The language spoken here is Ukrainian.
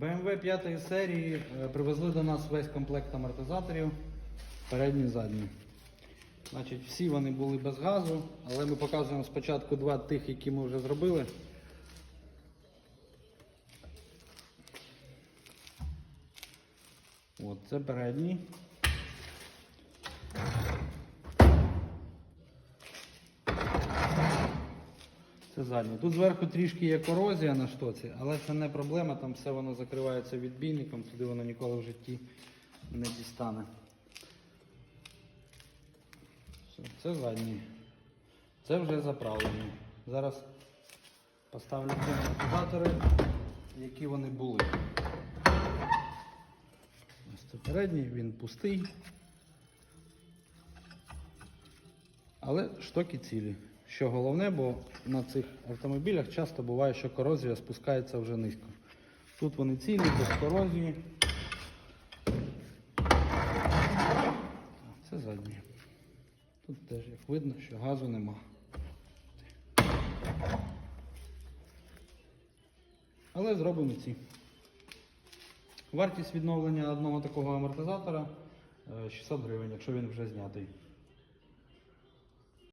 BMW 5 серії е, привезли до нас весь комплект амортизаторів, передні і задні. Значить, всі вони були без газу, але ми показуємо спочатку два тих, які ми вже зробили. От, це передній. Це задній. Тут зверху трішки є корозія на штоці, але це не проблема, там все воно закривається відбійником, туди воно ніколи в житті не дістане. Все, це задній. Це вже заправлені. Зараз поставлю амортизатори, які вони були. Ось це передній, він пустий. Але штоки цілі. Що головне, бо на цих автомобілях часто буває, що корозія спускається вже низько. Тут вони цілі, без корозії. Це задні. Тут теж як видно, що газу нема. Але зробимо ці. Вартість відновлення одного такого амортизатора е, 600 гривень, якщо він вже знятий.